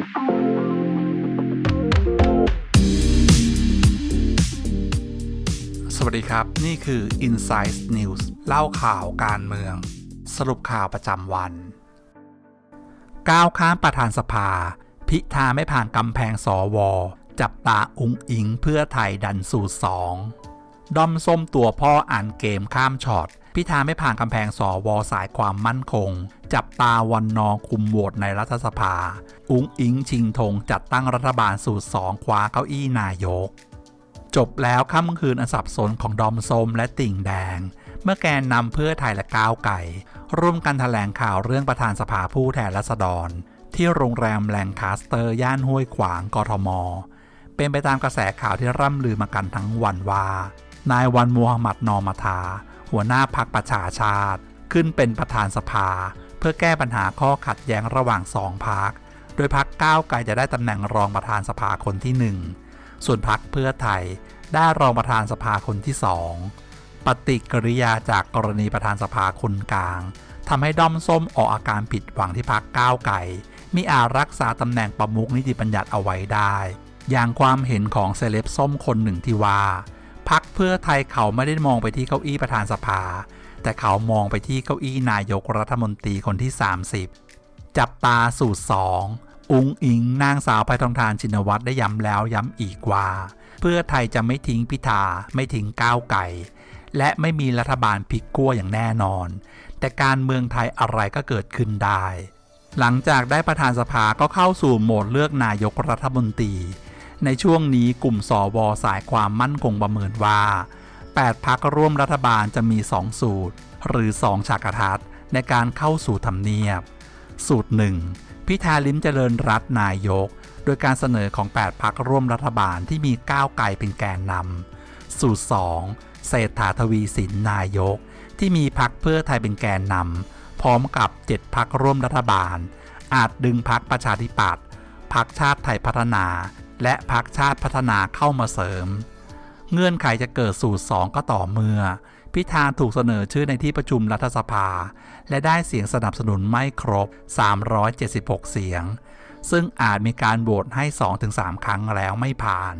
สวัสดีครับ นี่คือ Inside News เล่าข่าวการเมือง สรุปข่าวประจำวัน ก้าวข้ามประธานสภา พิธาไม่ผ่านกำแพงสวจับตาอุงอิงเพื่อไทยดันสู่สองดอมส้มตัวพ่ออ่านเกมข้ามช็อต พิธาไม่ผ่านกำแพงสวสายความมั่นคง จับตาวันนอคุมโหวตในรัฐสภา อุ้งอิงชิงธงจัดตั้งรัฐบาลสูตรสองคว้าเก้าอี้นายก จบแล้วค่ำคืนอันสับสนของดอมส้มและติ่งแดง เมื่อแกนนำเพื่อไทยและก้าวไก่ ร่วมกันแถลงข่าวเรื่องประธานสภาผู้แทนราษฎร ที่โรงแรมแลงคาสเตอร์ย่านห้วยขวางกทม เป็นไปตามกระแสข่าวที่ร่ำลือมากันทั้งวันว่า นายวันมูฮัมหมัดนอมาทา หัวหน้าพักประชาชาติ ขึ้นเป็นประธานสภา เพื่อแก้ปัญหาข้อขัดแย้งระหว่างสองพักโดยพักก้าวไกลจะได้ตำแหน่งรองประธานสภาคนที่หนึ่งส่วนพักเพื่อไทยได้รองประธานสภาคนที่สองปฏิกิริยาจากกรณีประธานสภาคนกลางทำให้ด้อมส้มออกอาการผิดหวังที่พักก้าวไก่มิอาจรักษาตำแหน่งประมุขนิติบัญญัติเอาไว้ได้ อย่างความเห็นของเซเลบส้มคนหนึ่งที่ว่า พักเพื่อไทยเขาไม่ได้มองไปที่เก้าอี้ประธานสภา แต่เขามองไปที่เก้าอี้นายกรัฐมนตรีคนที่ 30 จับตาสูตรสองอุงอิงนางสาวไพทองทานชินวัตรได้ย้ำแล้วย้ำอีกว่า เพื่อไทยจะไม่ทิ้งพิธาไม่ทิ้งก้าวไก่และไม่มีรัฐบาลพลิกกั้วอย่างแน่นอน แต่การเมืองไทยอะไรก็เกิดขึ้นได้ หลังจากได้ประธานสภาก็เข้าสู่โหมดเลือกนายกรัฐมนตรี ในช่วงนี้กลุ่มสวสายความมั่นคงประเมินว่า 8 พักร่วมรัฐบาลจะมี 2 สูตร หรือ 2 ฉากทัศน์ในการเข้าสู่ทำเนียบ สูตร 1 พิธาลิ้มเจริญรัตนายก โดยการเสนอของ 8 พักร่วมรัฐบาลที่มีก้าวไกลเป็นแกนนำสูตร 2 เศรษฐาทวีสินนายก ที่มีพักเพื่อไทยเป็นแกนนำพร้อมกับ 7 พักร่วมรัฐบาล อาจดึงพักประชาธิปัตย์พักชาติไทยพัฒนา และพักชาติพัฒนาเข้ามาเสริม เงื่อนไขจะเกิดสูตร 2 ก็ต่อเมื่อ พิธาถูกเสนอชื่อในที่ประชุมรัฐสภา และได้เสียงสนับสนุนไม่ครบ 376 เสียง ซึ่งอาจมีการโหวตให้ 2-3 ครั้งแล้วไม่ผ่าน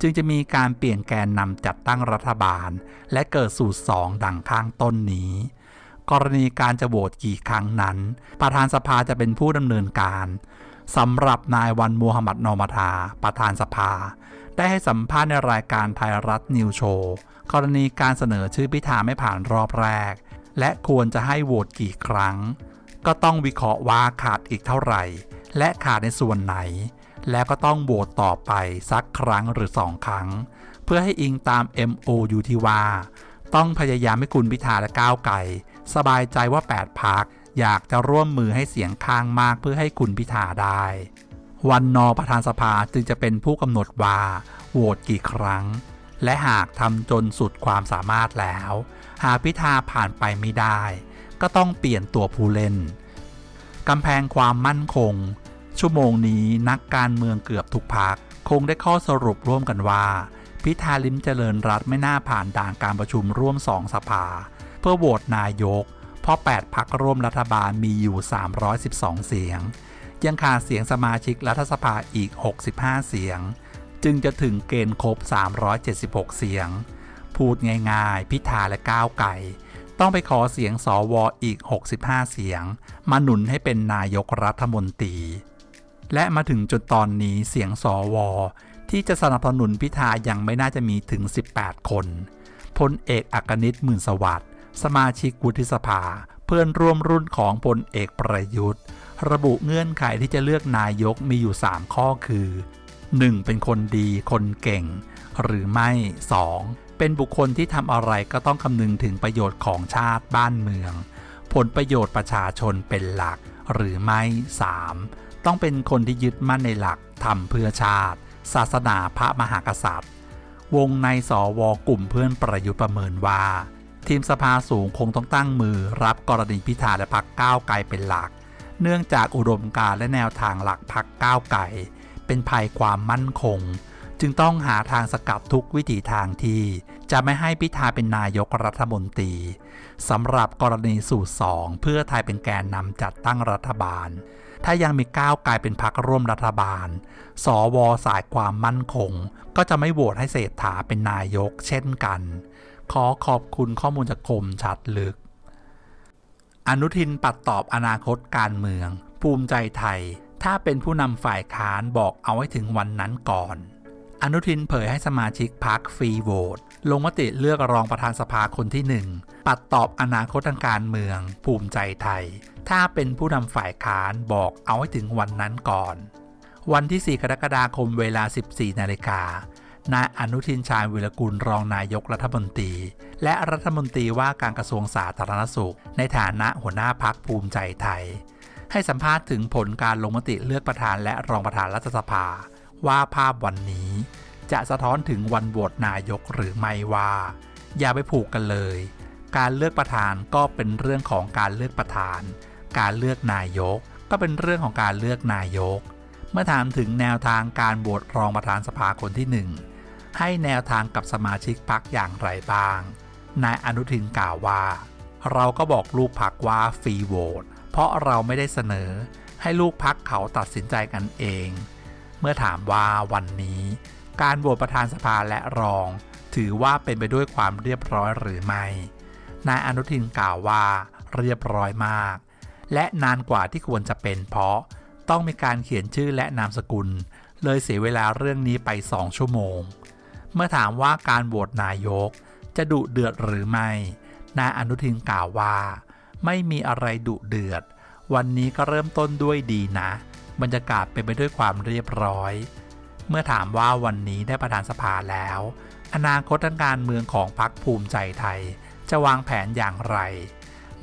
จึงจะมีการเปลี่ยนแกนนำจัดตั้งรัฐบาล และเกิดสูตร 2 ดังข้างต้นนี้กรณีการจะโหวตกี่ครั้งนั้น ประธานสภาจะเป็นผู้ดำเนินการ สำหรับนายวันมูฮัมหมัดนอมาทาประธานสภา ได้ให้สัมภาษณ์ในรายการไทยรัฐนิวโชว์กรณีการเสนอชื่อพิธาไม่ผ่านรอบแรก และควรจะให้โหวตกี่ครั้ง ก็ต้องวิเคราะห์ว่าขาดอีกเท่าไหร่ และขาดในส่วนไหน แล้วก็ต้องโหวตต่อไปสักครั้งหรือสองครั้ง เพื่อให้อิงตาม MOU ที่ว่า ต้องพยายามให้คุณพิธาและก้าวไก่ สบายใจว่า 8พัก อยากจะร่วมมือให้เสียงข้างมากเพื่อให้คุณพิธาได้ วันนอประธานสภาจึงจะเป็นผู้กำหนดว่าโหวตกี่ครั้ง และหากทำจนสุดความสามารถแล้ว หากพิธาผ่านไปไม่ได้ ก็ต้องเปลี่ยนตัวผู้เล่นกำแพงความมั่นคง ชั่วโมงนี้นักการเมืองเกือบทุกพักคงได้ข้อสรุปร่วมกันว่า พิธาลิมเจริญรัฐไม่น่าผ่านด่านการประชุมร่วมสองสภา เพื่อโหวตนายก เพราะ 8พักร่วมรัฐบาลมีอยู่ 312 เสียง ยังขาดเสียงสมาชิกรัฐสภาอีก 65 เสียง จึงจะถึงเกณฑ์ครบ 376 เสียง พูดง่ายๆ พิธาและก้าวไก่ ต้องไปขอเสียงสอวออีก 65 เสียง มาหนุนให้เป็นนายกรัฐมนตรี และมาถึงจุดตอนนี้เสียงสอวอที่จะสนับสนุนพิธายังไม่น่าจะมีถึง 18 คนพลเอกอักนิตหมื่นสวัสด สมาชิกวุฒิสภา เพื่อนร่วมรุ่นของพลเอกประยุทธ์ ระบุเงื่อนไขที่จะเลือกนายกมีอยู่ 3 ข้อคือ 1. เป็นคนดีคนเก่ง หรือไม่ 2. เป็นบุคคลที่ทำอะไรก็ต้องคำนึงถึงประโยชน์ของชาติบ้านเมือง ผลประโยชน์ประชาชนเป็นหลัก หรือไม่ 3. ต้องเป็นคนที่ยึดมั่นในหลักทำเพื่อชาติ ศาสนาพระมหากษัตริย์ วงในสวกลุ่มเพื่อนประยุทธ์ประเมินว่า ทีมสภาสูงคงต้องตั้งมือรับกรณีพิธาและพักก้าวไกลเป็นหลัก เนื่องจากอุดมการและแนวทางหลักพักก้าวไกลเป็นภัยความมั่นคง จึงต้องหาทางสกัดทุกวิถีทางที่จะไม่ให้พิธาเป็นนายกรัฐมนตรีสำหรับกรณีสูตรสองเพื่อไทยเป็นแกนนำจัดตั้งรัฐบาล ถ้ายังมีก้าวไกลเป็นพักร่วมรัฐบาล สวสายความมั่นคง ก็จะไม่โหวตให้เศรษฐาเป็นนายกเช่นกัน ขอขอบคุณข้อมูลจากกรมชัดลึก อนุทินปัดตอบอนาคตการเมือง ภูมิใจไทย ถ้าเป็นผู้นำฝ่ายค้านบอกเอาไว้ถึงวันนั้นก่อน อนุทินเผยให้สมาชิกพักฟรีโหวตลงมติเลือกรองประธานสภาคนที่หนึ่งปัดตอบอนาคตทางการเมือง ภูมิใจไทย ถ้าเป็นผู้นำฝ่ายค้านบอกเอาไว้ถึงวันนั้นก่อน วันที่ 4 กรกฎาคมเวลา 14 นาฬิกา นายอนุทินชาญวิรกุลรองนายกรัฐมนตรี และรัฐมนตรีว่าการกระทรวงสาธารณสุข ในฐานะหัวหน้าพักภูมิใจไทย ให้สัมภาษณ์ถึงผลการลงมติเลือกประธานและรองประธานรัฐสภา ว่าภาพวันนี้ จะสะท้อนถึงวันโหวตนายกหรือไม่ว่า อย่าไปผูกกันเลย การเลือกประธานก็เป็นเรื่องของการเลือกประธาน การเลือกนายก ก็เป็นเรื่องของการเลือกนายก เมื่อถามถึงแนวทางการโหวตรองประธานสภาคนที่หนึ่ง ให้แนวทางกับสมาชิกพักอย่างไรบ้าง นายอนุทินกล่าวว่า เราก็บอกลูกพักว่าฟรีโหวตเพราะเราไม่ได้เสนอ ให้ลูกพักเขาตัดสินใจกันเอง เมื่อถามว่าวันนี้ การโหวตประธานสภาและรอง ถือว่าเป็นไปด้วยความเรียบร้อยหรือไม่ นายอนุทินกล่าวว่าเรียบร้อยมาก และนานกว่าที่ควรจะเป็นเพราะต้องมีการเขียนชื่อและนามสกุล เลยเสียเวลาเรื่องนี้ไป2ชั่วโมง เมื่อถามว่าการโหวตนายก จะดุเดือดหรือไม่ นายอนุทินกล่าวว่า ไม่มีอะไรดุเดือด วันนี้ก็เริ่มต้นด้วยดีนะ บรรยากาศเป็นไปด้วยความเรียบร้อย เมื่อถามว่าวันนี้ได้ประธานสภาแล้ว อนาคตทางการเมืองของพรรคภูมิใจไทย จะวางแผนอย่างไร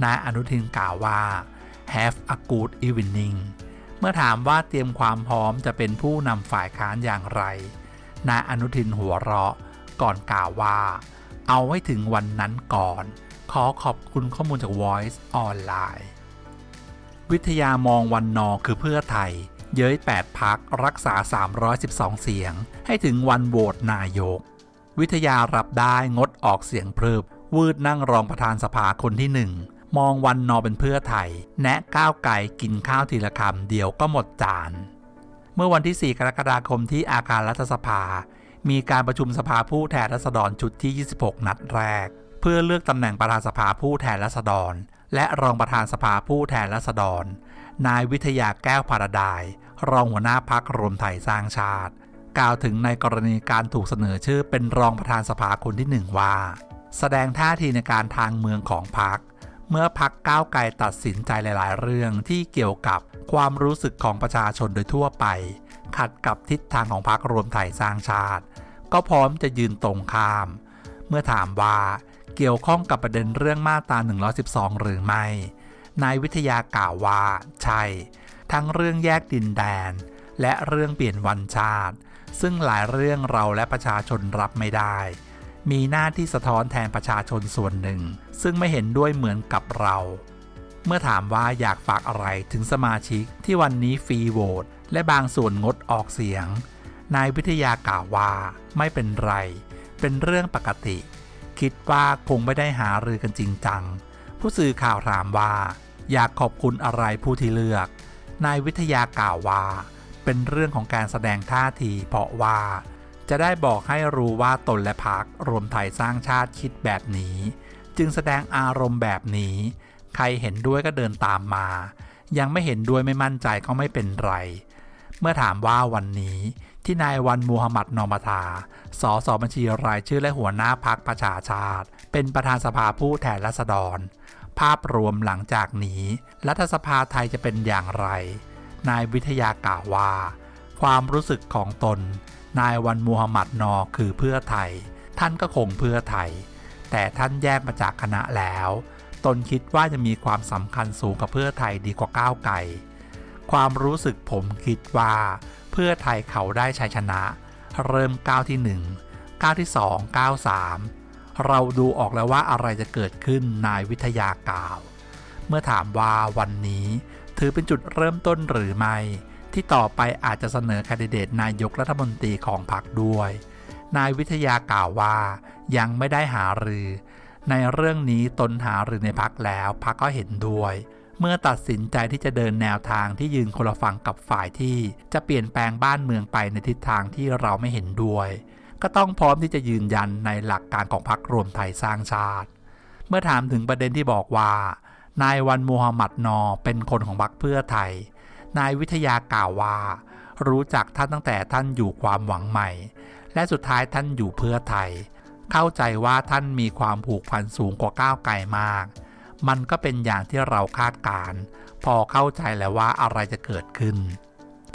นายอนุทินกล่าวว่า have a good evening เมื่อถามว่าเตรียมความพร้อมจะเป็นผู้นำฝ่ายค้านอย่างไร นายอนุทินหัวเราะ ก่อนกล่าวว่า เอาไว้ถึงวันนั้นก่อน ขอขอบคุณข้อมูลจาก Voice ออนไลน์ วิทยามองวันนอคือเพื่อไทย เย้ย 8 พักรักษา 312 เสียง ให้ถึงวันโหวตนายก วิทยารับได้งดออกเสียงเพลิบวืดนั่งรองประธานสภาคนที่หนึ่งมองวันนอเป็นเพื่อไทย แนะก้าวไก่กินข้าวทีละคำเดียวก็หมดจาน เมื่อวันที่ 4 กรกฎาคมที่อาคารรัฐสภา มีการประชุมสภาผู้แทนราษฎรชุดที่ 26 นัดแรก เพื่อเลือกตำแหน่งประธานสภาผู้แทนราษฎร และรองประธานสภาผู้แทนราษฎร นายวิทยาแก้วพาราดายรองหัวหน้าพักรวมไทยสร้างชาติ กล่าวถึงในกรณีการถูกเสนอชื่อเป็นรองประธานสภาคนที่หนึ่งว่า แสดงท่าทีในการทางเมืองของพัก เมื่อพักก้าวไกลตัดสินใจหลาย ๆ เรื่องที่เกี่ยวกับความรู้สึกของประชาชนโดยทั่วไป ขัดกับทิศทางของพักรวมไทยสร้างชาติ ก็พร้อมจะยืนตรงข้าม เมื่อถามว่าเกี่ยวข้องกับประเด็นเรื่องมาตรา112 หรือไม่ นายวิทยากล่าวว่า ใช่ ทั้งเรื่องแยกดินแดน และเรื่องเปลี่ยนวันชาติ ซึ่งหลายเรื่องเราและประชาชนรับไม่ได้ มีหน้าที่สะท้อนแทนประชาชนส่วนหนึ่ง ซึ่งไม่เห็นด้วยเหมือนกับเรา เมื่อถามว่าอยากฝากอะไรถึงสมาชิกที่วันนี้ฟรีโหวตและบางส่วนงดออกเสียง นายวิทยากล่าวว่าไม่เป็นไร เป็นเรื่องปกติ คิดว่าคงไม่ได้หารือกันจริงจัง ผู้สื่อข่าวถามว่า อยากขอบคุณอะไรผู้ที่เลือก นายวิทยากล่าวว่า เป็นเรื่องของการแสดงท่าทีเพราะว่า จะได้บอกให้รู้ว่าตนและพักรวมไทยสร้างชาติคิดแบบนี้ จึงแสดงอารมณ์แบบนี้ ใครเห็นด้วยก็เดินตามมา ยังไม่เห็นด้วยไม่มั่นใจก็ไม่เป็นไร เมื่อถามว่าวันนี้ที่นายวันมูฮัมหมัดนอมาทาสสบัญชีรายชื่อและหัวหน้าพักประชาชาติ เป็นประธานสภาผู้แทนราษฎร ภาพรวมหลังจากนี้ รัฐสภาไทยจะเป็นอย่างไร นายวิทยากล่าวว่า ความรู้สึกของตน นายวันมูฮัมหมัดนอคือเพื่อไทย ท่านก็คงเพื่อไทย แต่ท่านแยกมาจากคณะแล้ว ตนคิดว่าจะมีความสำคัญสูงกับเพื่อไทยดีกว่าก้าวไกล ความรู้สึกผมคิดว่า เพื่อไทยเขาได้ชัยชนะ เริ่มก้าวที่1ก้าวที่2ก้าว3เราดูออกแล้วว่าอะไรจะเกิดขึ้นนายวิทยากล่าว เมื่อถามว่าวันนี้ถือเป็นจุดเริ่มต้นหรือไม่ ที่ต่อไปอาจจะเสนอแคนดิเดตนายกรัฐมนตรีของพรรคด้วย นายวิทยากล่าวว่ายังไม่ได้หารือ ในเรื่องนี้ตนหารือในพักแล้วพักก็เห็นด้วยเมื่อตัดสินใจที่จะเดินแนวทางที่ยืนคนละฝั่งกับฝ่ายที่ จะเปลี่ยนแปลงบ้านเมืองไปในทิศทางที่เราไม่เห็นด้วย ก็ต้องพร้อมที่จะยืนยันในหลักการของพรรครวมไทยสร้างชาติ เมื่อถามถึงประเด็นที่บอกว่า นายวันมูฮัมหมัดนอเป็นคนของพรรคเพื่อไทย นายวิทยากล่าวว่า รู้จักท่านตั้งแต่ท่านอยู่ความหวังใหม่ และสุดท้ายท่านอยู่เพื่อไทย เข้าใจว่าท่านมีความผูกพันสูงกว่าก้าวไกลมาก มันก็เป็นอย่างที่เราคาดการณ์พอเข้าใจแล้วว่าอะไรจะเกิดขึ้น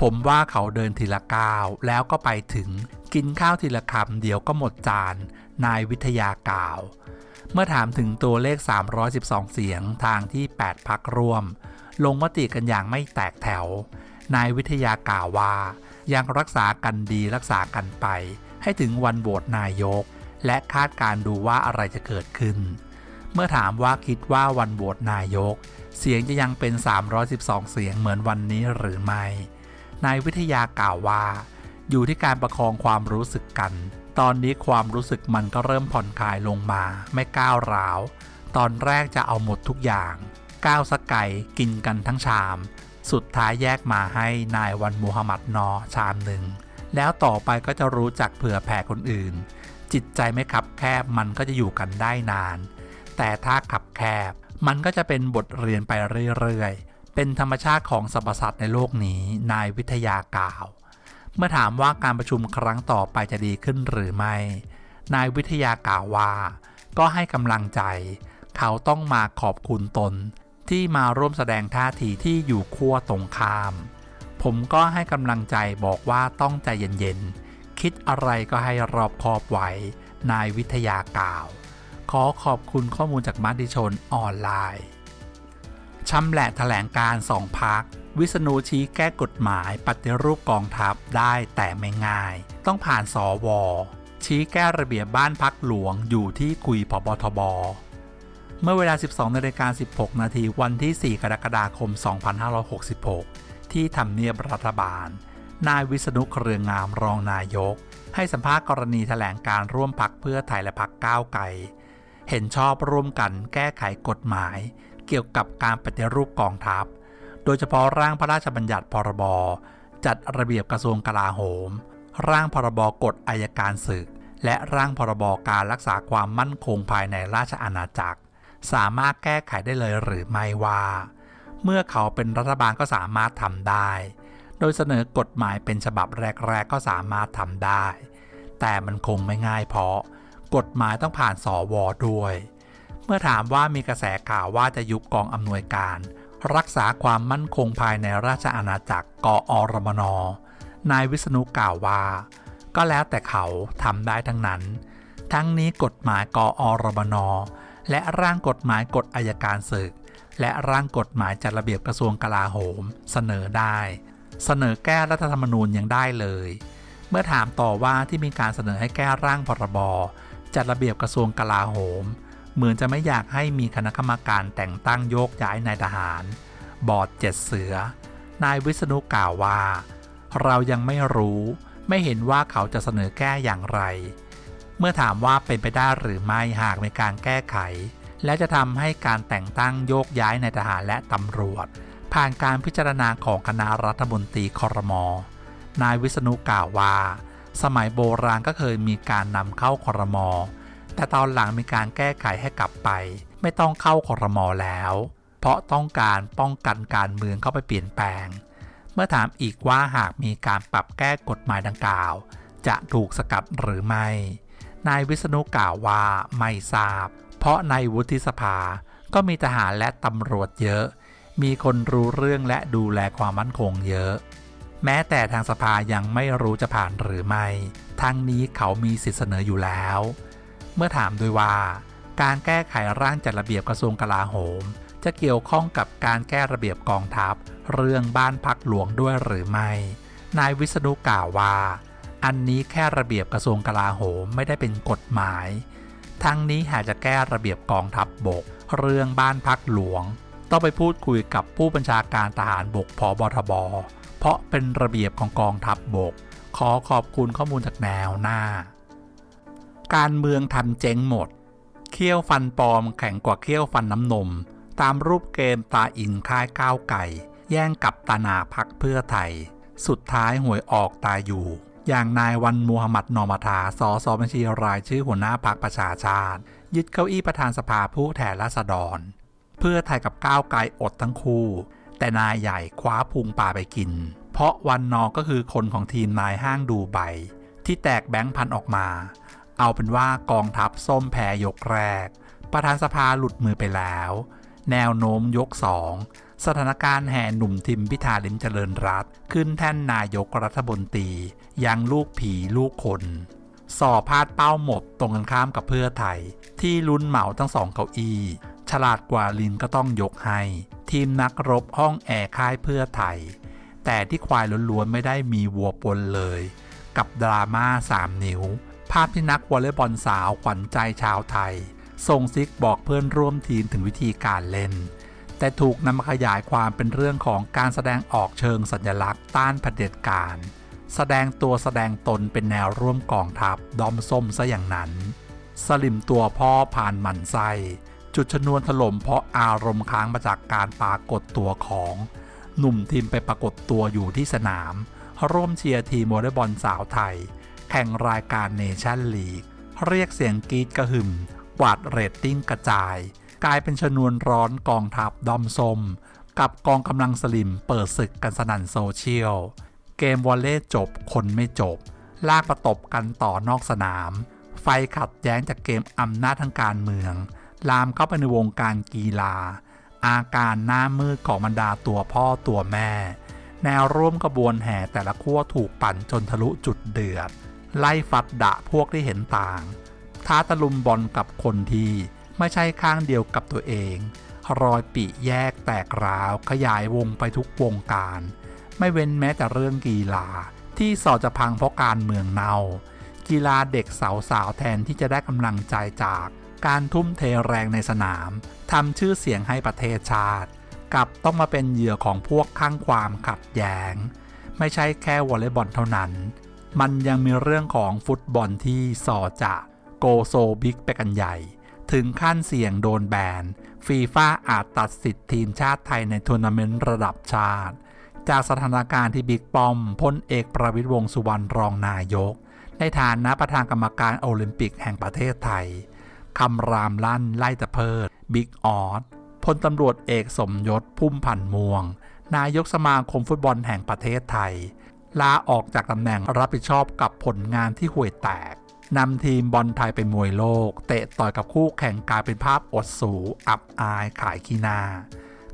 ผมว่าเขาเดินทีละก้าวแล้วก็ไปถึงกินข้าวทีละคำเดี๋ยวก็หมดจาน นายวิทยากล่าว เมื่อถามถึงตัวเลข 312 เสียงทางที่ 8 พักร่วม ลงมติกันอย่างไม่แตกแถว นายวิทยากล่าวว่า ยังรักษากันดีรักษากันไป ให้ถึงวันโหวตนายก และคาดการดูว่าอะไรจะเกิดขึ้น เมื่อถามว่าคิดว่าวันโหวตนายก เสียงจะยังเป็น 312 เสียงเหมือนวันนี้หรือไม่ นายวิทยากล่าวว่า อยู่ที่การประคองความรู้สึกกัน ตอนนี้ความรู้สึกมันก็เริ่มผ่อนคลายลงมา ไม่ก้าวร้าว ตอนแรกจะเอาหมดทุกอย่าง ก้าวสกไก่กินกันทั้งชาม สุดท้ายแยกมาให้นายวันมูฮัมหมัดนอชามหนึ่ง แล้วต่อไปก็จะรู้จักเผื่อแผ่คนอื่น จิตใจไม่ขับแคบมันก็จะอยู่กันได้นาน แต่ถ้าขับแคบ มันก็จะเป็นบทเรียนไปเรื่อยๆ เป็นธรรมชาติของสรรพสัตว์ในโลกนี้ นายวิทยากล่าว เมื่อถามว่าการประชุมครั้งต่อไปจะดีขึ้นหรือไม่ นายวิทยากล่าวว่า ก็ให้กำลังใจ เขาต้องมาขอบคุณตน ที่มาร่วมแสดงท่าทีที่อยู่ขั้วตรงข้าม ผมก็ให้กำลังใจบอกว่าต้องใจเย็นๆ คิดอะไรก็ให้รอบคอบไว้ นายวิทยากล่าว ขอขอบคุณข้อมูลจากมติชนออนไลน์ชำแหละแถลงการสองพัก วิษณุชี้แก้กฎหมายปฏิรูปกองทัพได้แต่ไม่ง่าย ต้องผ่านสอวอชี้แก้ระเบียบบ้านพักหลวงอยู่ที่คุยพบทบ เมื่อเวลา 12นาฬิกา16 นาทีวันที่ 4 กรกฎาคม 2566 ที่ทำเนียบรัฐบาล นายวิษณุเครืองามรองนายก ให้สัมภาษณ์กรณีแถลงการร่วมพักเพื่อไทยและพักก้าวไกล เห็นชอบร่วมกันแก้ไขกฎหมาย เกี่ยวกับการปฏิรูปกองทัพ โดยเฉพาะร่างพระราชบัญญัติพรบ จัดระเบียบกระทรวงกลาโหม ร่างพรบกฎอายการศึก และร่างพรบการรักษาความมั่นคงภายในราชอาณาจักร สามารถแก้ไขได้เลยหรือไม่ว่า เมื่อเขาเป็นรัฐบาลก็สามารถทำได้ โดยเสนอกฎหมายเป็นฉบับแรก ๆ ก็สามารถทำได้ แต่มันคงไม่ง่ายเพราะ กฎหมายต้องผ่านสอวอด้วย เมื่อถามว่ามีกระแสข่าวว่าจะยุบกองอำนวยการ รักษาความมั่นคงภายในราชอาณาจักรกอรมนนายวิษณุกล่าวว่า ก็แล้วแต่เขาทำได้ทั้งนั้น ทั้งนี้กฎหมายกอรมน และร่างกฎหมายกฎอายการศึก และร่างกฎหมายจัดระเบียบกระทรวงกลาโหม เสนอได้ เสนอแก้รัฐธรรมนูญยังได้เลย เมื่อถามต่อว่าที่มีการเสนอให้แก้ร่างพรบจัดระเบียบกระทรวงกลาโหม เหมือนจะไม่อยากให้มีคณะกรรมการแต่งตั้งโยกย้ายนายทหาร บอร์ดเจ็ดเสือ นายวิษณุกล่าวว่า เรายังไม่รู้ ไม่เห็นว่าเขาจะเสนอแก้อย่างไร เมื่อถามว่าเป็นไปได้หรือไม่หากมีการแก้ไข และจะทำให้การแต่งตั้งโยกย้ายในทหารและตำรวจ ผ่านการพิจารณาของคณะรัฐมนตรีคอรมนายวิษณุกล่าวว่า สมัยโบราณก็เคยมีการนำเข้าคอรมอแต่ตอนหลังมีการแก้ไขให้กลับไป ไม่ต้องเข้าคอรมอแล้ว เพราะต้องการป้องกันการเมืองเข้าไปเปลี่ยนแปลง เมื่อถามอีกว่าหากมีการปรับแก้กฎหมายดังกล่าว จะถูกสกัดหรือไม่ นายวิษณุกล่าวว่าไม่ทราบ เพราะในวุฒิสภาก็มีทหารและตำรวจเยอะ มีคนรู้เรื่องและดูแลความมั่นคงเยอะ แม้แต่ทางสภายังไม่รู้จะผ่านหรือไม่ ทั้งนี้เขามีสิทธิเสนออยู่แล้ว เมื่อถามด้วยว่า การแก้ไขร่างจัดระเบียบกระทรวงกลาโหม จะเกี่ยวข้องกับการแก้ระเบียบกองทัพ เรื่องบ้านพักหลวงด้วยหรือไม่ นายวิษณุกล่าวว่า อันนี้แค่ระเบียบกระทรวงกลาโหมไม่ได้เป็นกฎหมาย ทั้งนี้หากจะแก้ระเบียบกองทัพบบก เรื่องบ้านพักหลวง ต้องไปพูดคุยกับผู้บัญชาการทหารบกพบทบ เพราะเป็นระเบียบของกองทัพบบก ขอขอบคุณข้อมูลจากแนวหน้า การเมืองทันเจ๊งหมดเขี้ยวฟันปลอมแข็งกว่าเขี้ยวฟันน้ำนม ตามรูปเกมตาอินค่ายก้าวไก่ แย่งกับตานาพักเพื่อไทย สุดท้ายหวยออกตายอยู่ อย่างนายวันมูฮัมหมัดนอมาทาสอสอบัญชีรายชื่อหัวหน้าพักประชาชาติ ยึดเก้าอี้ประธานสภาผู้แทนราษฎร เพื่อไทยกับก้าวไกลอดทั้งคู่ แต่นายใหญ่คว้าพุงป่าไปกิน เพราะวันนอก็คือคนของทีมนายห้างดูใบ ที่แตกแบงค์พันออกมา เอาเป็นว่ากองทัพส้มแพ้ยกแรก ประธานสภาหลุดมือไปแล้ว แนวโน้มยกสอง สถานการณ์แห่หนุ่มทิมพิธาลิมเจริญรัตขึ้นแท่นนายกรัฐมนตรียังลูกผีลูกคน สอบพลาดเป้าหมดตรงกันข้ามกับเพื่อไทย ที่ลุ้นเหมาทั้งสองเก้าอี้ ฉลาดกว่าลินก็ต้องยกให้ ทีมนักรบห้องแอร์ค่ายเพื่อไทย แต่ที่ควายล้วนๆไม่ได้มีวัวปนเลย กับดราม่า3นิ้ว ภาพที่นักวอลเลย์บอลสาวขวัญใจชาวไทยส่งซิกบอกเพื่อนร่วมทีมถึงวิธีการเล่น แต่ถูกนำมาขยายความเป็นเรื่องของการแสดงออกเชิงสัญลักษณ์ต้านเผด็จการ แสดงตัวแสดงตนเป็นแนวร่วมกองทัพดอมส้มซะอย่างนั้น สลิมตัวพ่อผ่านหมันไส้จุดชนวนถล่มเพราะอารมณ์ค้างมาจากการปรากฏตัวของ หนุ่มทีมไปปรากฏตัวอยู่ที่สนาม ร่วมเชียร์ทีมวอลเลย์บอลสาวไทย แข่งรายการเนชั่นลีก เรียกเสียงกรีดกระหึ่มกวาดเรตติ้งกระจาย กลายเป็นชนวนร้อนกองทัพดอมสม กับกองกำลังสลิมเปิดศึกกันสนั่นโซเชียล เกมวอลเลย์จบคนไม่จบ ลากประตบกันต่อนอกสนาม ไฟขัดแย้งจากเกมอำนาจทางการเมือง ลามเข้าไปในวงการกีฬา อาการหน้ามืดของบรรดาตัวพ่อตัวแม่ แนวร่วมกระบวนแห่แต่ละขั้วถูกปั่นจนทะลุจุดเดือด ไล่ฟัดดะพวกที่เห็นต่าง ท้าตะลุมบอลกับคนที่ ไม่ใช่ข้างเดียวกับตัวเอง รอยปีแยกแตกร้าวขยายวงไปทุกวงการ ไม่เว้นแม้แต่เรื่องกีฬา ที่สอจะพังเพราะการเมืองเนา กีฬาเด็กสาวๆแทนที่จะได้กำลังใจจากการทุ่มเทแรงในสนามทำชื่อเสียงให้ประเทศชาติ กลับต้องมาเป็นเหยื่อของพวกข้างความขัดแย้ง ไม่ใช่แค่วอลเลย์บอลเท่านั้น มันยังมีเรื่องของฟุตบอลที่สอจะโกโซบิ๊กไปกันใหญ่ ถึงขั้นเสี่ยงโดนแบน ฟีฟ่าอาจตัดสิทธิ์ทีมชาติไทยในทัวร์นาเมนต์ระดับชาติ จากสถานการณ์ที่บิ๊กปอมพลเอกประวิตรวงสุวรรณรองนายก ในฐานะประธานกรรมการโอลิมปิกแห่งประเทศไทยคำรามลั่นไล่ตะเพิด บิ๊กออสพลตำรวจเอกสมยศพุ่มพันธ์ม่วง นายกสมาคมฟุตบอลแห่งประเทศไทย ลาออกจากตำแหน่งรับผิดชอบกับผลงานที่ห่วยแตก นำทีมบอลไทยไปมวยโลก เตะต่อยกับคู่แข่งกลายเป็นภาพอดสูอับอายขายขี้หน้า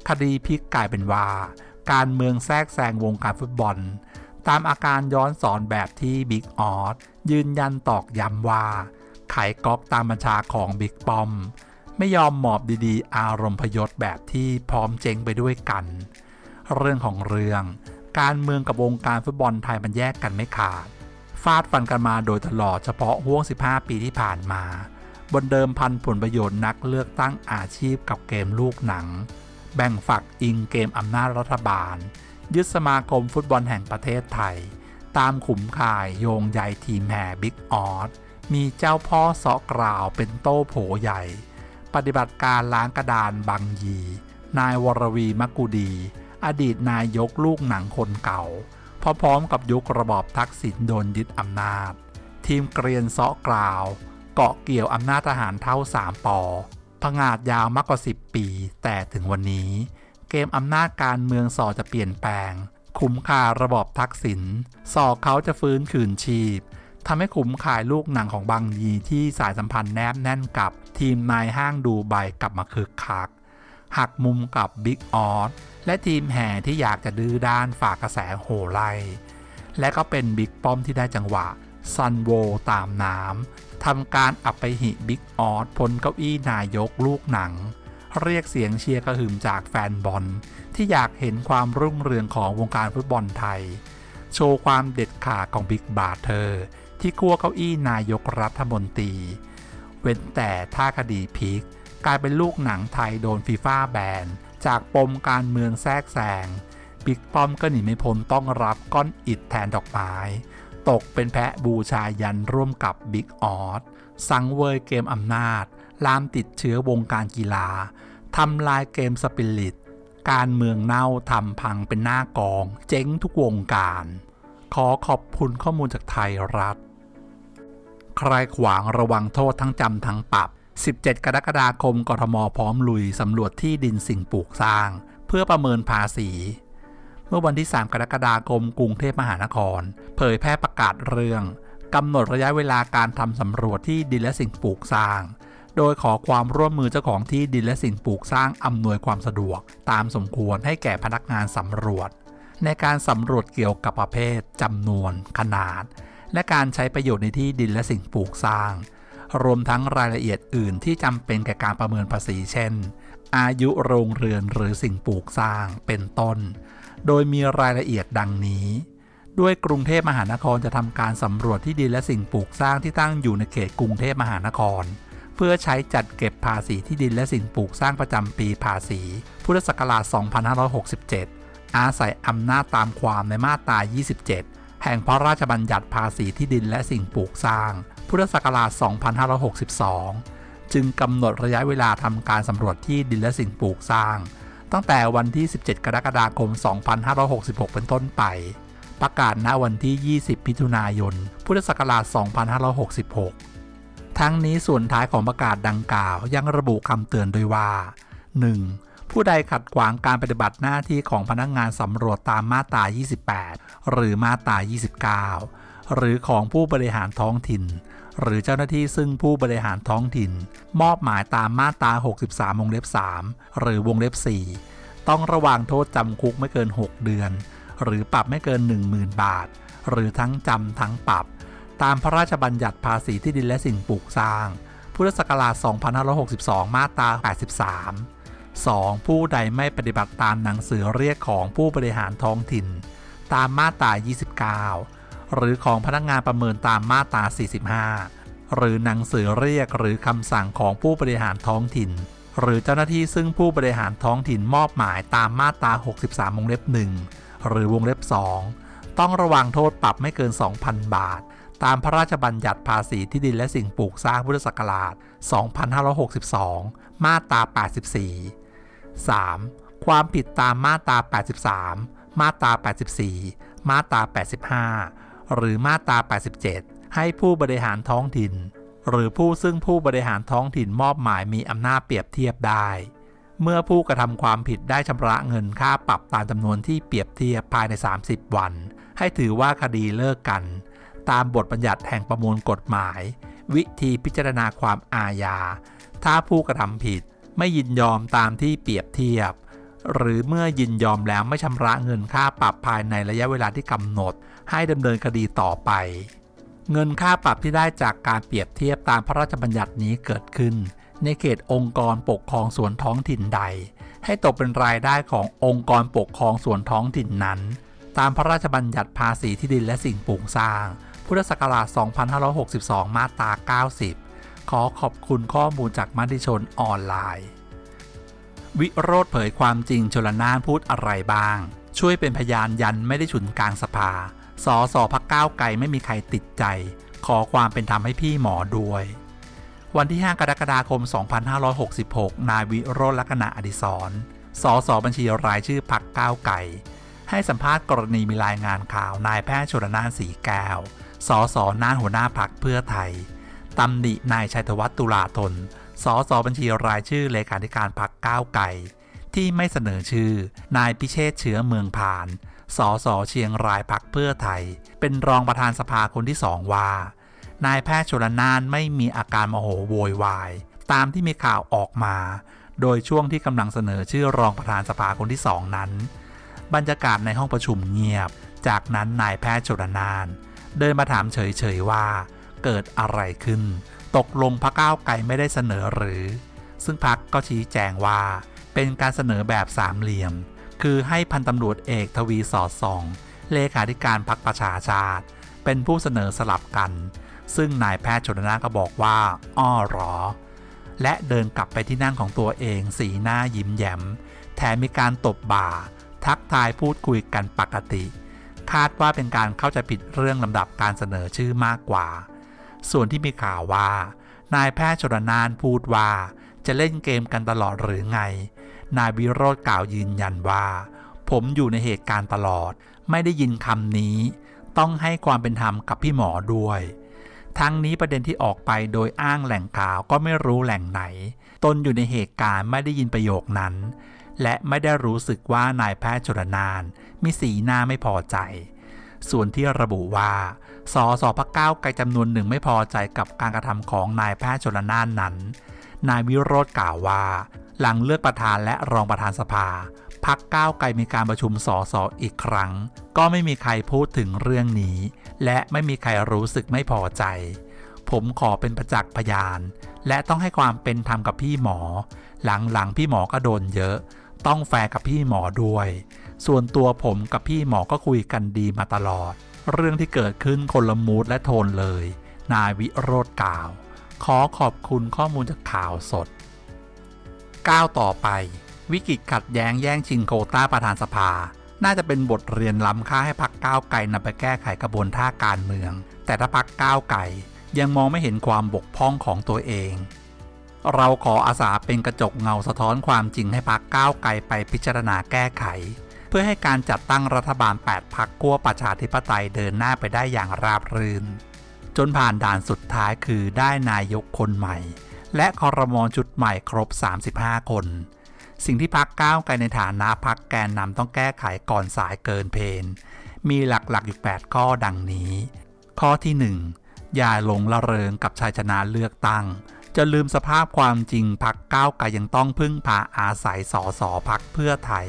คดีพลิกกลายเป็นว่า การเมืองแทรกแซงวงการฟุตบอล ตามอาการย้อนสอนแบบที่บิ๊กออสยืนยันตอกย้ำว่า ไขก๊อกตามบัญชาของบิ๊กปอม ไม่ยอมหมอบดีๆ อารมณ์พยศแบบที่พร้อมเจ๊งไปด้วยกัน เรื่องของเรื่อง การเมืองกับวงการฟุตบอลไทยมันแยกกันไม่ขาด ฟาดฟันกันมาโดยตลอดเฉพาะห่วง 15 ปีที่ผ่านมา บนเดิมพันผลประโยชน์นักเลือกตั้งอาชีพกับเกมลูกหนัง แบ่งฝักอิงเกมอำนาจรัฐบาล ยึดสมาคมฟุตบอลแห่งประเทศไทย ตามขุมข่ายโยงใยทีมแห่บิ๊กออสมีเจ้าพ่อเสาะกล่าวเป็นโต้โผใหญ่ ปฏิบัติการล้างกระดานบางยี นายวรวีมกุดี อดีตนายกลูกหนังคนเก่า พร้อมๆกับยุคระบอบทักษิณโดนยึดอำนาจ ทีมเกรียนเสาะกล่าว เกาะเกี่ยวอำนาจทหารเท่าสามปอผงาดยาวมากกว่า 10 ปี แต่ถึงวันนี้ เกมอำนาจการเมืองสอจะเปลี่ยนแปลงคุ้มค่าระบอบทักษิณสอเขาจะฟื้นคืนชีพทำให้ขุมขายลูกหนังของบางยีที่สายสัมพันธ์แนบแน่นกับทีมนายห้างดูใบกลับมาคึกคัก หักมุมกับบิ๊กออสและทีมแห่ที่อยากจะดื้อด้านฝากกระแสโหไล่และก็เป็นบิ๊กป้อมที่ได้จังหวะซันโวตามน้ำทำการอับไปหิบิ๊กออสพ้นเก้าอี้นายกลูกหนัง เรียกเสียงเชียร์กระหึ่มจากแฟนบอล ที่อยากเห็นความรุ่งเรืองของวงการฟุตบอลไทย โชว์ความเด็ดขาดของบิ๊กบาเธอร์ที่คั่วเก้าอี้นายกรัฐมนตรี เว้นแต่ถ้าคดีพลิ กลายเป็นลูกหนังไทยโดนฟีฟ่าแบนจากปมการเมืองแทรกแซงบิ๊กป้อมก็หนีไม่พ้นต้องรับก้อนอิฐแทนดอกไม้ตกเป็นแพะบูชายันร่วมกับบิ๊กออสสังเวยเกมอำนาจ ลามติดเชื้อวงการกีฬาทำลายเกมสปิริต การเมืองเน่าทำพังเป็นหน้ากอง เจ๊งทุกวงการ ขอขอบคุณข้อมูลจากไทยรัฐ ใครขวางระวังโทษทั้งจำทั้งปรับ 17 กรกฎาคมกทมพร้อมลุยสำรวจที่ดินสิ่งปลูกสร้าง เพื่อประเมินภาษี เมื่อวันที่ 3 กรกฎาคมกรุงเทพมหานคร เผยแพร่ประกาศเรื่องกำหนดระยะเวลาการทำสำรวจที่ดินและสิ่งปลูกสร้าง โดยขอความร่วมมือเจ้าของที่ดินและสิ่งปลูกสร้างอำนวยความสะดวก ตามสมควรให้แก่พนักงานสำรวจ ในการสำรวจเกี่ยวกับประเภทจำนวน ขนาด และการใช้ประโยชน์ในที่ดินและสิ่งปลูกสร้าง รวมทั้งรายละเอียดอื่นที่จำเป็นแก่การประเมินภาษีเช่น อายุโรงเรือนหรือสิ่งปลูกสร้างเป็นต้น โดยมีรายละเอียดดังนี้ด้วยกรุงเทพมหานครจะทำการสำรวจที่ดินและสิ่งปลูกสร้างที่ตั้งอยู่ในเขตกรุงเทพมหานคร เพื่อใช้จัดเก็บภาษีที่ดินและสิ่งปลูกสร้างประจำปีภาษี พุทธศักราช 2567 อาศัยอำนาจตามความในมาตรา 27 แห่งพระราชบัญญัติภาษีที่ดินและสิ่งปลูกสร้าง พุทธศักราช 2562 จึงกำหนดระยะเวลาทำการสำรวจที่ดินและสิ่งปลูกสร้าง ตั้งแต่วันที่ 17 กรกฎาคม 2566 เป็นต้นไป ประกาศณวันที่ 20 มิถุนายน พุทธศักราช 2566 ทั้งนี้ส่วนท้ายของประกาศดังกล่าวยังระบุคำเตือนด้วยว่า 1. ผู้ใดขัดขวางการปฏิบัติหน้าที่ของพนักงานสำรวจตามมาตรา 28 หรือมาตรา 29หรือของผู้บริหารท้องถิ่น หรือเจ้าหน้าที่ซึ่งผู้บริหารท้องถิ่น มอบหมายตามมาตรา 63 วงเล็บ 3 หรือวงเล็บ 4 ต้องระวางโทษจำคุกไม่เกิน 6 เดือน หรือปรับไม่เกิน 10,000 บาท หรือทั้งจำทั้งปรับ ตามพระราชบัญญัติภาษีที่ดินและสิ่งปลูกสร้าง พุทธศักราช 2562 มาตรา 83 2. ผู้ใดไม่ปฏิบัติตามหนังสือเรียกของผู้บริหารท้องถิ่น ตามมาตรา 29 หรือของพนักงานประเมินตามมาตรา 45 หรือหนังสือเรียกหรือคำสั่งของผู้บริหารท้องถิ่น หรือเจ้าหน้าที่ซึ่งผู้บริหารท้องถิ่นมอบหมายตามมาตรา 63 วงเล็บ 1 หรือวงเล็บ 2 ต้องระวังโทษปรับไม่เกิน 2,000 บาท ตามพระราชบัญญัติภาษีที่ดินและสิ่งปลูกสร้างพุทธศักราช 2562 มาตรา 84 3. ความผิดตามมาตรา 83 มาตรา 84 มาตรา 85 หรือมาตรา 87 ให้ผู้บริหารท้องถิ่น หรือผู้ซึ่งผู้บริหารท้องถิ่นมอบหมายมีอำนาจเปรียบเทียบได้ เมื่อผู้กระทำความผิดได้ชำระเงินค่าปรับตามจำนวนที่เปรียบเทียบภายใน 30 วัน ให้ถือว่าคดีเลิกกัน ตามบทบัญญัติแห่งประมวลกฎหมาย วิธีพิจารณาความอาญา ถ้าผู้กระทำผิดไม่ยินยอมตามที่เปรียบเทียบหรือเมื่อยินยอมแล้วไม่ชำระเงินค่าปรับภายในระยะเวลาที่กำหนด ให้ดำเนินคดีต่อไป เงินค่าปรับที่ได้จากการเปรียบเทียบตามพระราชบัญญัตินี้เกิดขึ้น ในเขตองค์กรปกครองส่วนท้องถิ่นใด ให้ตกเป็นรายได้ขององค์กรปกครองส่วนท้องถิ่นนั้น ตามพระราชบัญญัติภาษีที่ดินและสิ่งปลูกสร้าง พุทธศักราช 2562 มาตรา 90 ขอขอบคุณข้อมูลจากมติชนออนไลน์ วิโรธเผยความจริงชลนานพูดอะไรบ้าง ช่วยเป็นพยานยันไม่ได้ฉุนกลางสภา สอสอพักก้าวไกลไม่มีใครติดใจ ขอความเป็นธรรมให้พี่หมอด้วย วันที่ 5 กรกฎาคม 2566 นายวิโรจน์ลักษณะอดิศรสอสอบัญชีรายชื่อพักก้าวไกลให้สัมภาษณ์กรณีมีรายงานข่าวนายแพทย์ชลนานสีแก้วสอสอน่านหัวหน้าพักเพื่อไทยตำหนินายชัยธวัฒน์ตุลาธนสอสอบัญชีรายชื่อเลขาธิการพักก้าวไกลที่ไม่เสนอชื่อนายพิเชษเชื้อเมืองพาน สสเชียงรายพักเพื่อไทย เป็นรองประธานสภาคนที่สองว่า นายแพทย์ชลนานไม่มีอาการโมโหโวยวาย ตามที่มีข่าวออกมา โดยช่วงที่กำลังเสนอชื่อรองประธานสภาคนที่สองนั้น บรรยากาศในห้องประชุมเงียบ จากนั้นนายแพทย์ชลนาน เดินมาถามเฉยๆว่า เกิดอะไรขึ้น ตกลงพรรคก้าวไกลไม่ได้เสนอหรือ ซึ่งพักก็ชี้แจงว่าเป็นการเสนอแบบสามเหลี่ยม คือให้พันตำรวจเอกทวีสอดส่อง เลขาธิการพรรคประชาชาติ เป็นผู้เสนอสลับกัน ซึ่งนายแพทย์ชนนานก็บอกว่า อ้อหรอ และเดินกลับไปที่นั่งของตัวเองสีหน้ายิ้มแย้ม แถมมีการตบบ่า ทักทายพูดคุยกันปกติ คาดว่าเป็นการเข้าใจผิดเรื่องลำดับการเสนอชื่อมากกว่า ส่วนที่มีข่าวว่า นายแพทย์ชนนานพูดว่าจะเล่นเกมกันตลอดหรือไง นายวิโรธกล่าวยืนยันว่า ผมอยู่ในเหตุการณ์ตลอด ไม่ได้ยินคำนี้ ต้องให้ความเป็นธรรมกับพี่หมอด้วย ทั้งนี้ประเด็นที่ออกไปโดยอ้างแหล่งข่าวก็ไม่รู้แหล่งไหน ตนอยู่ในเหตุการณ์ไม่ได้ยินประโยคนั้น และไม่ได้รู้สึกว่านายแพทย์ชลนาน มีสีหน้าไม่พอใจ ส่วนที่ระบุว่าสสพักเก้าไกลจำนวนหนึ่งไม่พอใจกับการกระทำของนายแพทย์ชลนานนั้น นายวิโรธกล่าวว่า หลังเลือกประธานและรองประธานสภาพักก้าวไกลมีการประชุมสสอีกครั้ง ก็ไม่มีใครพูดถึงเรื่องนี้ และไม่มีใครรู้สึกไม่พอใจ ผมขอเป็นประจักษ์พยาน และต้องให้ความเป็นธรรมกับพี่หมอ หลังๆพี่หมอก็โดนเยอะ ต้องแฟร์กับพี่หมอด้วย ส่วนตัวผมกับพี่หมอก็คุยกันดีมาตลอด เรื่องที่เกิดขึ้นคนละมูดและโทนเลย นายวิโรธกล่าว ขอขอบคุณข้อมูลจากข่าวสด ก้าวต่อไป วิกฤตขัดแย้งแย่งชิงโควต้าประธานสภา น่าจะเป็นบทเรียนล้ำค่าให้พักก้าวไกลนำไปแก้ไขกระบวนท่าการเมือง แต่ถ้าพักก้าวไกลยังมองไม่เห็นความบกพร่องของตัวเอง เราขออาสาเป็นกระจกเงาสะท้อนความจริงให้พักก้าวไกลไปพิจารณาแก้ไข เพื่อให้การจัดตั้งรัฐบาล 8พักกั้วประชาธิปไตยเดินหน้าไปได้อย่างราบรื่น จนผ่านด่านสุดท้ายคือได้นายกคนใหม่ และคอรมอชุดใหม่ครบ 35 คน สิ่งที่พักก้าวไกลในฐานะพักแกนนำต้องแก้ไขก่อนสายเกินเพน มีหลักๆอยู่ 8 ข้อดังนี้ ข้อที่ 1 อย่าหลงละเริงกับชัยชนะเลือกตั้ง จะลืมสภาพความจริงพักก้าวไกลยังต้องพึ่งพาอาศัยสอสอพักเพื่อไทย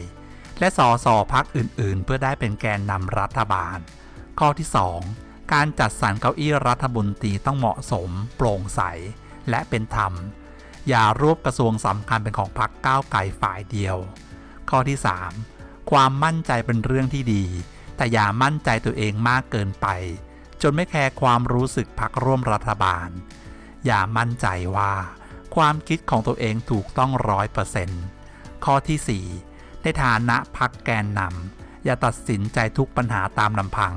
และสอสอพักอื่นๆ เพื่อได้เป็นแกนนำรัฐบาล ข้อที่ 2การจัดสรรเก้าอี้รัฐมนตรีต้องเหมาะสม โปร่งใส และเป็นธรรม อย่ารวบกระทรวงสำคัญเป็นของพรรคก้าวไกลฝ่ายเดียว ข้อที่ 3 ความมั่นใจเป็นเรื่องที่ดี แต่อย่ามั่นใจตัวเองมากเกินไป จนไม่แคร์ความรู้สึกพรรคร่วมรัฐบาล อย่ามั่นใจว่า ความคิดของตัวเองถูกต้องร้อยเปอร์เซ็นต์ข้อที่ 4 ในฐานะพักแกนนำอย่าตัดสินใจทุกปัญหาตามลำพัง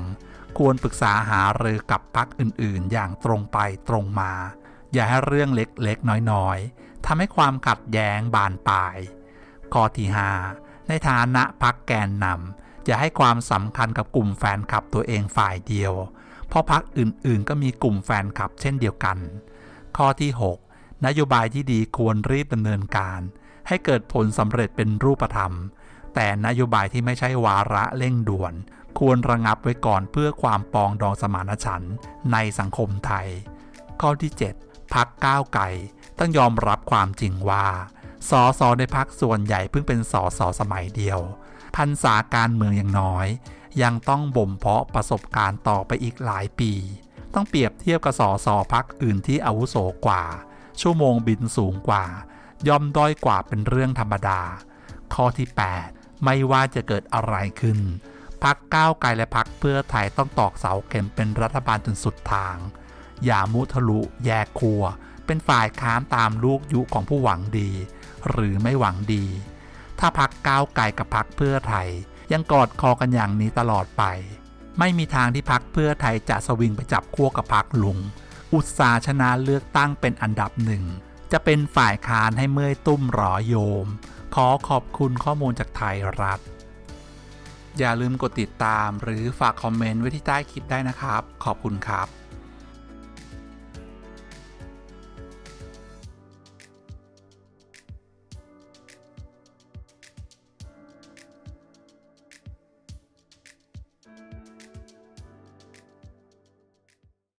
ควรปรึกษาหารือกับพักอื่น ๆ อย่างตรงไปตรงมา อย่าให้เรื่องเล็กๆ น้อยๆทำให้ความขัดแย้งบานปลาย ข้อที่ 5 ในฐานะพักแกนนำอย่าให้ความสำคัญกับกลุ่มแฟนคลับตัวเองฝ่ายเดียว เพราะพักอื่นๆ ก็มีกลุ่มแฟนคลับเช่นเดียวกัน ข้อที่ 6 นโยบายที่ดีควรรีบดำเนินการ ให้เกิดผลสำเร็จเป็นรูปธรรม แต่นโยบายที่ไม่ใช่วาระเร่งด่วน ควรระงับไว้ก่อนเพื่อความปองดองสมานฉันท์ในสังคมไทยข้อที่ 7 พักก้าวไกลต้องยอมรับความจริงว่าสอสอในพักส่วนใหญ่เพิ่งเป็นสอสอสมัยเดียว พันษาการเมืองอย่างน้อย ยังต้องบ่มเพาะประสบการณ์ต่อไปอีกหลายปี ต้องเปรียบเทียบกับสอสอพักอื่นที่อาวุโสกว่า ชั่วโมงบินสูงกว่า ย่อมด้อยกว่าเป็นเรื่องธรรมดา ข้อที่ 8 ไม่ว่าจะเกิดอะไรขึ้นพักก้าวไกลและพักเพื่อไทยต้องตอกเสาเข็มเป็นรัฐบาลจนสุดทาง อย่ามุทะลุแยกครัว เป็นฝ่ายค้านตามลูกยุของผู้หวังดี หรือไม่หวังดี ถ้าพักก้าวไกลกับพักเพื่อไทย ยังกอดคอกันอย่างนี้ตลอดไป ไม่มีทางที่พักเพื่อไทยจะสวิงไปจับขั้วกับพักลุง อุตสาชนะเลือกตั้งเป็นอันดับหนึ่ง จะเป็นฝ่ายค้านให้เมื่อยตุ้มหรอโยม ขอขอบคุณข้อมูลจากไทยรัฐอย่าลืมกดติดตามหรือฝากคอมเมนต์ไว้ที่ใต้คลิปได้นะครับ ขอบคุณครับ